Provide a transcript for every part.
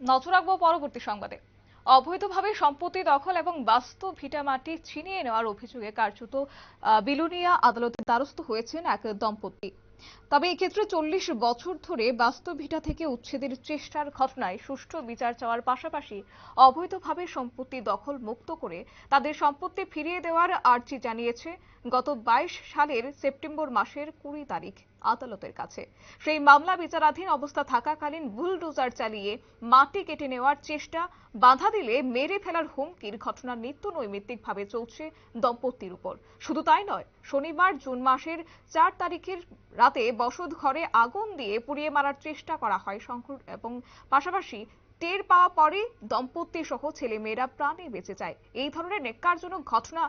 নজর রাখব পরবর্তী সংবাদে। অবৈধভাবে সম্পত্তি দখল এবং বাস্তু ভিটামাটি ছিনিয়ে নেওয়ার অভিযোগে কার্যত বিলুনিয়া আদালতের দ্বারস্থ হয়েছেন এক দম্পতি। তবে এক্ষেত্রে চল্লিশ বছর ধরে বাস্তু ভিটা থেকে উচ্ছেদের চেষ্টার ঘটনায় সুষ্ঠু বিচার চাওয়ার পাশাপাশি অবৈধভাবে সম্পত্তি দখল মুক্ত করে তাদের সম্পত্তি ফিরিয়ে দেওয়ার আর্জি জানিয়েছে গত বাইশ সালের সেপ্টেম্বর মাসের কুড়ি তারিখ। আদালতের কাছে। সেই মামলা বিচারাধীন অবস্থা থাকাকালীন বুলডোজার চালিয়ে মাটি কেটে নেওয়ার চেষ্টা, বাধা দিলে মেরে ফেলার হুমকির ঘটনা নিত্য নৈমিত্তিকভাবে চলছে দম্পতির উপর। শুধু তাই নয়, শনিবার জুন মাসের চার তারিখের রাতে বসত ঘরে আগুন দিয়ে পুড়িয়ে মারার চেষ্টা করা হয় শঙ্কর এবং পাশাপাশি টের পাওয়া পরে দম্পতি সহ ছেলে মেয়েরা প্রাণে বেঁচে যায়। এই ধরনের নেককারজনক ঘটনা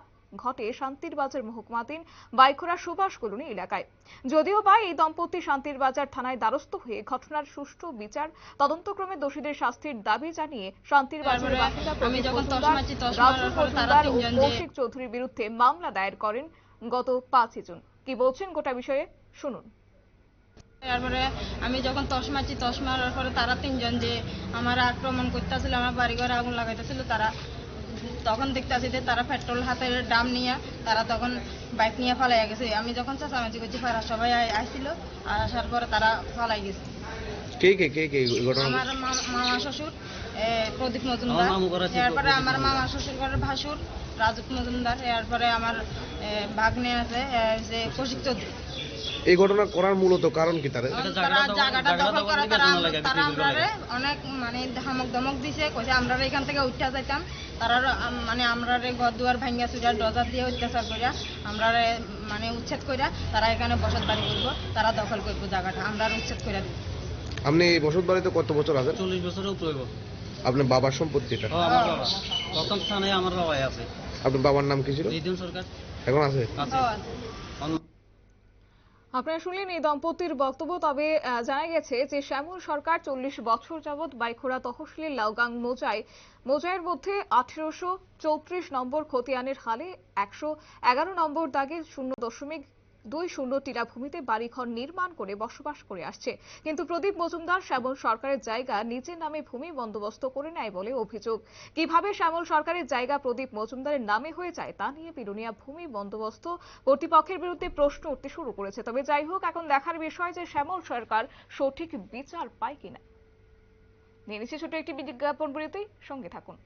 ঘটে শান্তির বাজার মহকুমাধীন বাইখোরা সুভাষ কলোনি এলাকায়। যদিও বা এই দম্পতি শান্তির বাজার থানায় দ্বারস্থ হয়ে ঘটনার সুষ্ঠু বিচার তদন্তক্রমে দোষীদের শাস্তির দাবি জানিয়ে শান্তির বাজার বাসিন্দা রাজু মজুমদার ও কৌশিক চৌধুরীর বিরুদ্ধে মামলা দায়ের করেন গত পাঁচই জুন। কি বলছেন গোটা বিষয়ে? শুনুন। তারপরে আমি যখন তস মারছি তস মারার পরে তারা তিনজন যে আমার আক্রমণ করতেছিল আমার বাড়ি ঘরে আগুন লাগাইতেছিল তারা তখন দেখতেছি যে তারা পেট্রোল হাতের ডাম নিয়ে তারা তখন বাইক নিয়ে ফালাই গেছে। আমি যখন চাচামাচি করছি পাড়া সবাই আসছিল আর আসার পরে তারা ফালাই গেছে। কে কে কে কে আমার মামা শ্বশুর প্রদীপ মজুমদার আমার এরপরে আমার মামা শ্বশুর ঘরের ভাসুর রাজুক মজুমদার এরপরে আমার ভাগ্নে আছে যে কৌশিক চৌধুরী এই ঘটনা করার মূলত কারণ কি তার জায়গাটা দখল- করা। অনেক মানে ধমক ধমক দিছে কইছে আমরা এখান থেকে উঠতে যাইতাম। তারা মানে আমরারে ঘর দুয়ার ভাঙ্গা চুরা দিয়ে অত্যাচার কইরা আমরারে মানে উচ্ছেদ কইরা তারা এখানে বসত বাড়ি করব তারা দখল করব জায়গাটা আমরা উচ্ছেদ কইরা দিব। আপনি এই বসত বাড়িতে কত বছর আছেন? চল্লিশ বছরের উপরে আপনার বাবার সম্পত্তি এটা? ও আমার বাবা। প্রথম স্থানে আমার বাবাই আছে। আপনার বাবার নাম কি ছিল? সরকার। এখন আছে? আছে। আপনারা শুনলেন এই দম্পতির বক্তব্য তবে আহ, জানা গেছে যে শ্যামল সরকার চল্লিশ বছর যাবৎ বাইখোড়া তহসিলের লাউগাং মোজাই মোজাইয়ের মধ্যে আঠেরোশো চৌত্রিশ নম্বর খতিয়ানের হালে একশো এগারো নম্বর দাগে শূন্য দশমিক দুই শূন্য টিলাভূমিতে বাড়িঘর নির্মাণ করে বসবাস করে আসছে। কিন্তু প্রদীপ মজুমদার শ্যামল সরকারের জায়গা নিজের নামে ভূমি বন্দোবস্ত করে নেয় বলে অভিযোগ। কীভাবে শ্যামল সরকারের জায়গা প্রদীপ মজুমদারের নামে হয়ে যায় তা নিয়ে বিরুনিয়া ভূমি বন্দোবস্ত কর্তৃপক্ষের বিরুদ্ধে প্রশ্ন উঠতে শুরু করেছে। তবে যাই হোক, এখন দেখার বিষয় যে শ্যামল সরকার সঠিক বিচার পায় কিনা। নিয়ে নিচ্ছে ছোট একটি বিজ্ঞাপন বিরতি, সঙ্গে থাকুন।